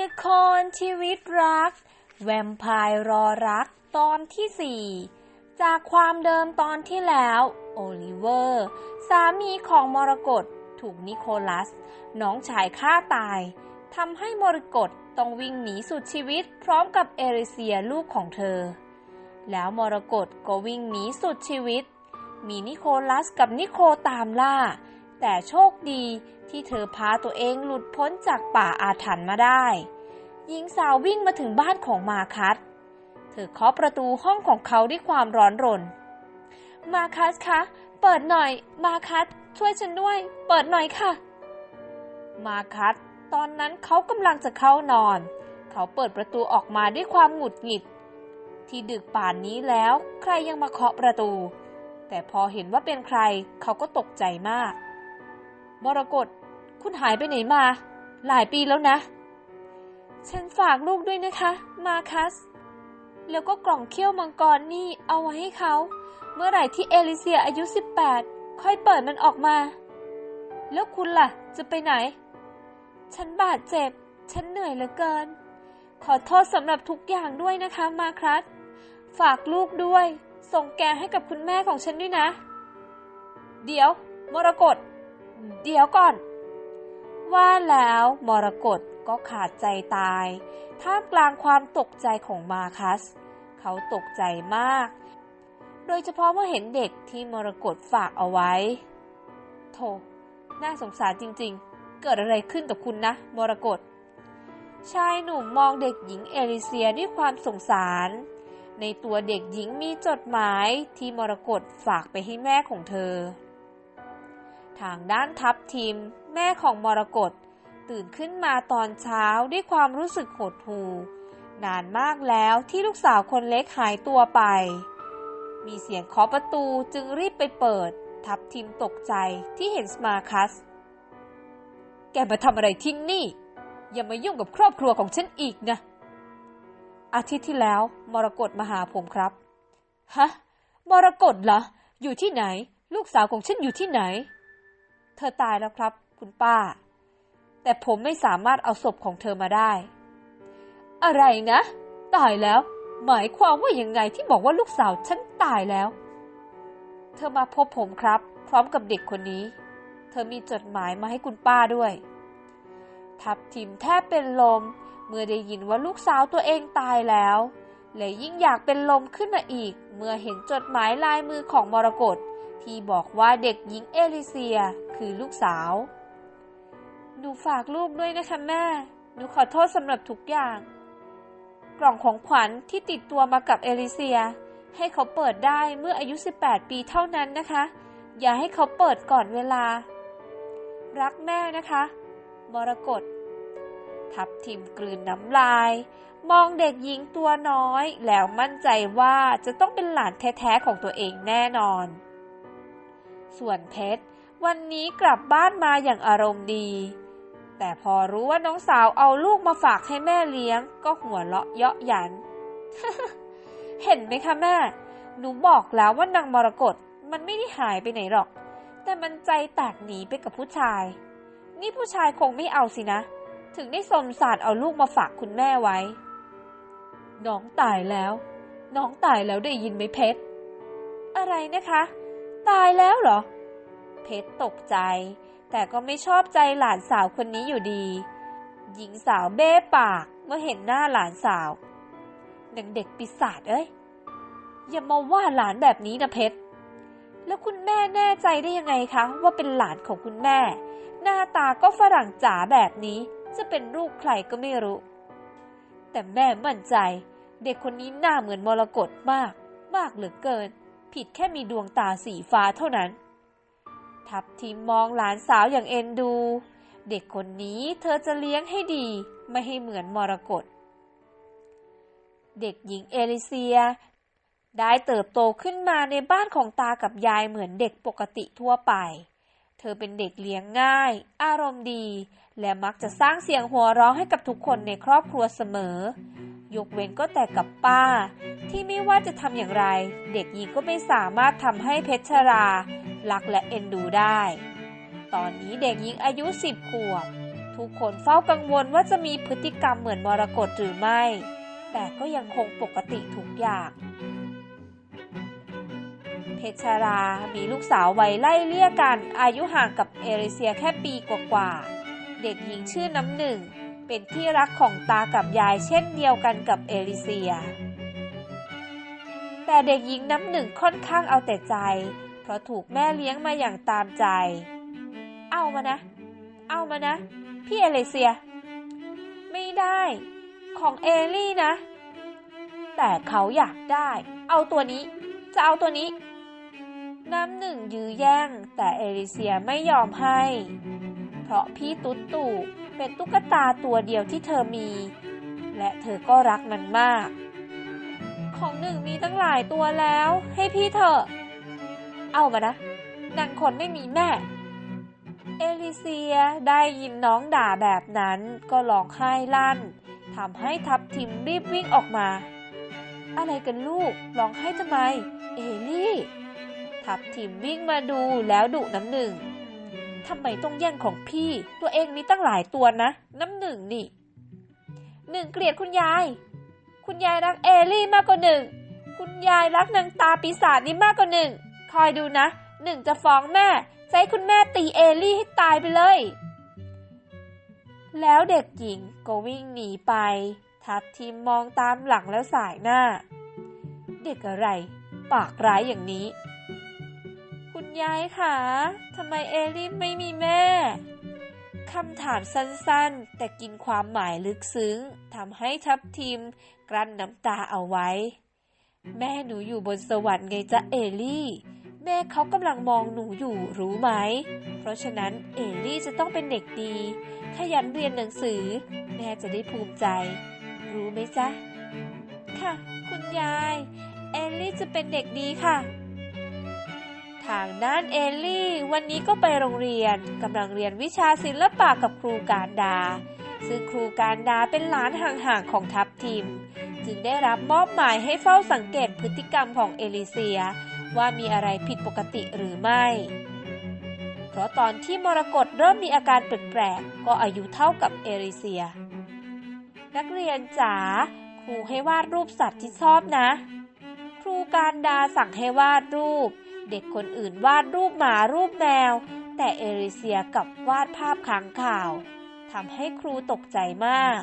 ละครชีวิตรัก แวมไพร์รอรักตอนที่ 4 จากความเดิมตอนที่แล้ว โอลิเวอร์ สามีของมรกตถูกนิโคลัส น้องชายฆ่าตายทำให้มรกตต้องวิ่งหนีสุดชีวิตพร้อมกับเอริเซียลูกของเธอ แล้วมรกตก็วิ่งหนีสุดชีวิต มีนิโคลัสกับนิโคตามล่า แต่โชคดีที่เธอพาตัวเองหลุดพ้นจากป่าอาถรรพ์มาได้ หญิงสาววิ่งมาถึงบ้านของมาคัสเธอเคาะประตูห้องของเขาด้วยความร้อนรน มาคัสคะ เปิดหน่อย มาคัสช่วยฉันด้วย เปิดหน่อยค่ะ มาคัสตอนนั้นเขากำลังจะเข้านอน เขาเปิดประตูออกมาด้วยความหงุดหงิด ที่ดึกป่านนี้แล้ว ใครยังมาเคาะประตู แต่พอเห็นว่าเป็นใคร เขาก็ตกใจมาก มรกตคุณหายไปไหนมา หลายปีแล้วนะ ฉันฝากลูกด้วยนะคะ มาคัส แล้วก็กล่องเขี้ยวมังกรนี่เอาไว้ให้เขา เมื่อไหร่ที่เอลิเซียอายุ 18 ค่อยเปิดมันออกมา แล้วคุณล่ะ จะไปไหน ฉันบาดเจ็บ ฉันเหนื่อยเหลือเกิน ขอโทษสำหรับทุกอย่างด้วยนะคะมาคัส ฝากลูกด้วย ส่งแกให้กับคุณแม่ของฉันด้วยนะ เดี๋ยว มรกต เดี๋ยวก่อน ว่าแล้วมรกตก็ขาดใจตาย ท่ามกลางความตกใจของมาคัส เขาตกใจมาก โดยเฉพาะเมื่อเห็นเด็กที่มรกตฝากเอาไว้โธ่น่าสงสารจริงๆ เกิดอะไรขึ้นกับคุณนะ มรกต ชายหนุ่มมองเด็กหญิงเอลิเซียด้วยความสงสาร ในตัวเด็กหญิงมีจดหมายที่มรกตฝากไปให้แม่ของเธอ ทางด้านทัพทีม แม่ของมรกตตื่นขึ้นมาตอนเช้าด้วยความรู้สึกหดหู่นานมากแล้วที่ลูกสาวคนเล็กหายตัวไป มีเสียงเคาะประตูจึงรีบไปเปิด ทัพทีมตกใจที่เห็นสมาคัส แกมาทำอะไรที่นี่ อย่ามายุ่งกับครอบครัวของฉันอีกนะ อาทิตย์ที่แล้ว มรกตมาหาผมครับ ฮะ มรกตเหรอ อยู่ที่ไหน ลูกสาวของฉันอยู่ที่ไหน เธอตายแล้วครับ คุณป้า แต่ผมไม่สามารถเอาศพของเธอมาได้ อะไรนะ ตายแล้ว หมายความว่ายังไงที่บอกว่าลูกสาวฉันตายแล้ว เธอมาพบผมครับ พร้อมกับเด็กคนนี้ เธอมีจดหมายมาให้คุณป้าด้วย ทับทิมแทบเป็นลม เมื่อได้ยินว่าลูกสาวตัวเองตายแล้วและยิ่งอยากเป็นลมขึ้นมาอีก เมื่อเห็นจดหมายลายมือของมรกต ที่บอกว่าเด็กหญิงเอลิเซียคือลูกสาว หนูฝากลูกด้วยนะคะแม่ หนูขอโทษสำหรับทุกอย่าง กล่องของขวัญที่ติดตัวมากับเอลิเซีย ให้เขาเปิดได้เมื่ออายุ 18 ปีเท่านั้นนะคะ อย่าให้เขาเปิดก่อนเวลา รักแม่นะคะ มรกตทับทิมกลืนน้ำลาย มองเด็กหญิงตัวน้อย แล้วมั่นใจว่าจะต้องเป็นหลานแท้ ๆ ของตัวเองแน่นอน ส่วนเพชรวันนี้กลับบ้านมาอย่างอารมณ์ดี แต่พอรู้ว่าน้องสาวเอาลูกมาฝากให้แม่เลี้ยง ก็หัวเราะเยาะหยัน เห็นไหมคะแม่ หนูบอกแล้วว่านางมรกตมันไม่ได้หายไปไหนหรอก แต่มันใจแตกหนีไปกับผู้ชาย นี่ผู้ชายคงไม่เอาสินะ ถึงได้สมสารเอาลูกมาฝากคุณแม่ไว้ น้องตายแล้ว น้องตายแล้วได้ยินไหมเพชร อะไรนะคะ ตายแล้วเหรอ เพชรตกใจ แต่ก็ไม่ชอบใจหลานสาวคนนี้อยู่ดี หญิงสาวเบ้ปากเมื่อเห็นหน้าหลานสาวหนังเด็กปีศาจเอ้ย อย่ามาว่าหลานแบบนี้นะเพชร แล้วคุณแม่แน่ใจได้ยังไงคะว่าเป็นหลานของคุณแม่ หน้าตาก็ฝรั่งจ๋าแบบนี้ จะเป็นลูกใครก็ไม่รู้ แต่แม่มั่นใจ เด็กคนนี้หน้าเหมือนมรกตมาก มากเหลือเกิน ผิดแค่มีดวงตาสีฟ้าเท่านั้น ทับทีมมองหลานสาวอย่างเอ็นดู เด็กคนนี้เธอจะเลี้ยงให้ดีไม่ให้เหมือนมรกตเด็กหญิงเอลิเซีย ได้เติบโตขึ้นมาในบ้านของตากับยายเหมือนเด็กปกติทั่วไป เธอเป็นเด็กเลี้ยงง่าย อารมณ์ดี และมักจะสร้างเสียงหัวเราะให้กับทุกคนในครอบครัวเสมอ ยกเว้นก็แต่กับป้า ที่ไม่ว่าจะทำอย่างไร เด็กหญิงก็ไม่สามารถทำให้เพชรรารักและเอ็นดูได้ ตอนนี้เด็กหญิงอายุสิบขวบ ทุกคนเฝ้ากังวลว่าจะมีพฤติกรรมเหมือนมรกตหรือไม่ แต่ก็ยังคงปกติทุกอย่างเพชรา มีลูกสาววัยไล่เลี่ยกัน อายุห่างกับเอริเซียแค่ปีกว่าๆ เด็กหญิงชื่อน้ำหนึ่ง เป็นที่รักของตากับยายเช่นเดียวกันกับเอริเซีย แต่เด็กหญิงน้ำหนึ่งค่อนข้างเอาแต่ใจ เพราะถูกแม่เลี้ยงมาอย่างตามใจ เอามานะ เอามานะ พี่เอเลเซีย ไม่ได้ ของเอลี่นะ แต่เขาอยากได้ เอาตัวนี้ จะเอาตัวนี้ น้ำหนึ่งยื้อแย่ง แต่เอลิเซียไม่ยอมให้ เพราะพี่ตุ๊ตู่ เป็นตุ๊กตาตัวเดียวที่เธอมี และเธอก็รักมันมาก ของหนึ่งมีตั้งหลายตัวแล้ว ให้พี่เถอะ เอามานะนางคนไม่มีแม่ เอลิเซียได้ยินน้องด่าแบบนั้นก็ร้องไห้ลั่นทำให้ทับทิมรีบวิ่งออกมา อะไรกันลูกร้องไห้ทำไม เอลี่ ทับทิมวิ่งมาดูแล้วดุน้ำหนึ่ง ทำไมต้องแย่งของพี่ ตัวเองมีตั้งหลายตัวนะ น้ำหนึ่งนี่หนึ่งเกลียดคุณยาย คุณยายรักเอลี่มากกว่าหนึ่ง คุณยายรักนางตาปีศาจนี้มากกว่าหนึ่ง คอยดูนะหนึ่งจะฟ้องแม่ให้คุณแม่ตีเอลี่ให้ตายไปเลย แล้วเด็กหญิงก็วิ่งหนีไป ทับทิมมองตามหลังแล้วสายหน้า เด็กอะไร ปากร้ายอย่างนี้ คุณยายคะทำไมเอลี่ไม่มีแม่ คำถามสั้นๆ แต่กินความหมายลึกซึ้งทำให้ทับทิมกลั้นน้ำตาเอาไว้ แม่หนูอยู่บนสวรรค์ไงจ๊ะเอลี่ แม่เขากำลังมองหนูอยู่รู้ไหม เพราะฉะนั้นเอลี่จะต้องเป็นเด็กดี ขยันเรียนหนังสือ แม่จะได้ภูมิใจ รู้ไหมจ๊ะ ค่ะ คุณยาย เอลลี่จะเป็นเด็กดีค่ะ ทางด้านเอลลี่ วันนี้ก็ไปโรงเรียนกำลังเรียนวิชาศิลปะกับครูการดา ซึ่งครูการดาเป็นหลานห่างๆของทัพทีม จึงได้รับมอบหมายให้เฝ้าสังเกตพฤติกรรมของเอลิเซีย ว่ามีอะไรผิดปกติหรือไม่ เพราะตอนที่มรกตเริ่มมีอาการแปลกๆก็อายุเท่ากับเอริเซีย นักเรียนจ๋าครูให้วาดรูปสัตว์ที่ชอบนะ ครูการดาสั่งให้วาดรูป เด็กคนอื่นวาดรูปหมารูปแมว แต่เอริเซียกับวาดภาพค้างข่าวทำให้ครูตกใจมาก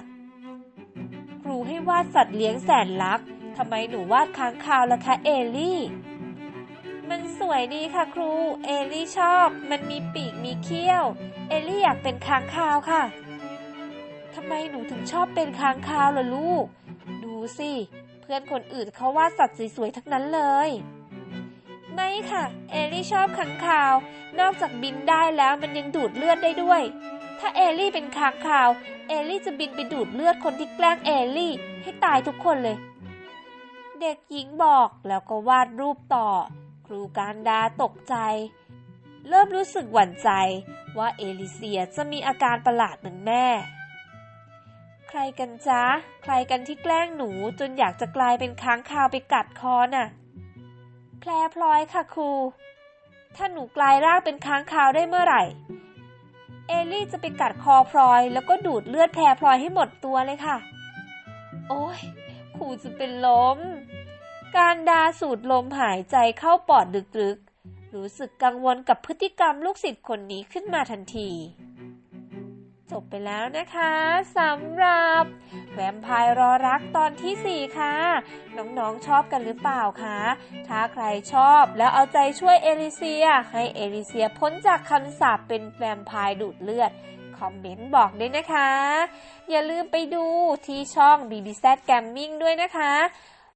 ครูให้วาดสัตว์เลี้ยงแสนรักทำไมหนูวาดค้างข่าวล่ะคะเอลี่ มันสวยดีค่ะครู เอลี่ชอบ มันมีปีกมีเขี้ยว เอลี่อยากเป็นค้างคาวค่ะทำไมหนูถึงชอบเป็นค้างคาวล่ะลูก ดูสิ เพื่อนคนอื่นเขาวาดสัตว์สวยๆทั้งนั้นเลย ไม่ค่ะ เอลี่ชอบค้างคาว นอกจากบินได้แล้วมันยังดูดเลือดได้ด้วย ถ้าเอลี่เป็นค้างคาว เอลี่จะบินไปดูดเลือดคนที่แกล้งเอลี่ให้ตายทุกคนเลย เด็กหญิงบอกแล้วก็วาดรูปต่อ ครูการดาตกใจ เริ่มรู้สึกหวั่นใจว่าเอลิเซียจะมีอาการประหลาดเหมือนแม่ ใครกันจ๊ะ ใครกันที่แกล้งหนูจนอยากจะกลายเป็นค้างคาวไปกัดคอน่ะ แพรพลอยค่ะครู ถ้าหนูกลายร่างเป็นค้างคาวได้เมื่อไหร่ เอลี่จะไปกัดคอพลอย แล้วก็ดูดเลือดแพรพลอยให้หมดตัวเลยค่ะ โอ้ยครูจะเป็นลม การดาสูดลมหายใจเข้าปอดดึกๆ รู้สึกกังวลกับพฤติกรรมลูกศิษย์คนนี้ขึ้นมาทันที จบไปแล้วนะคะสำหรับแวมไพร์รอรักตอนทีสี่ 4 ค่ะ น้องๆชอบกันหรือเปล่าคะถ้าใครชอบแล้วเอาใจช่วยเอลิเซีย ให้เอลิเซียพ้นจากคำสาปเป็นแวมไพร์ดูดเลือดคอมเมนต์บอกด้วยนะคะ อย่าลืมไปดูที่ช่อง BBZ Gaming ด้วยนะคะ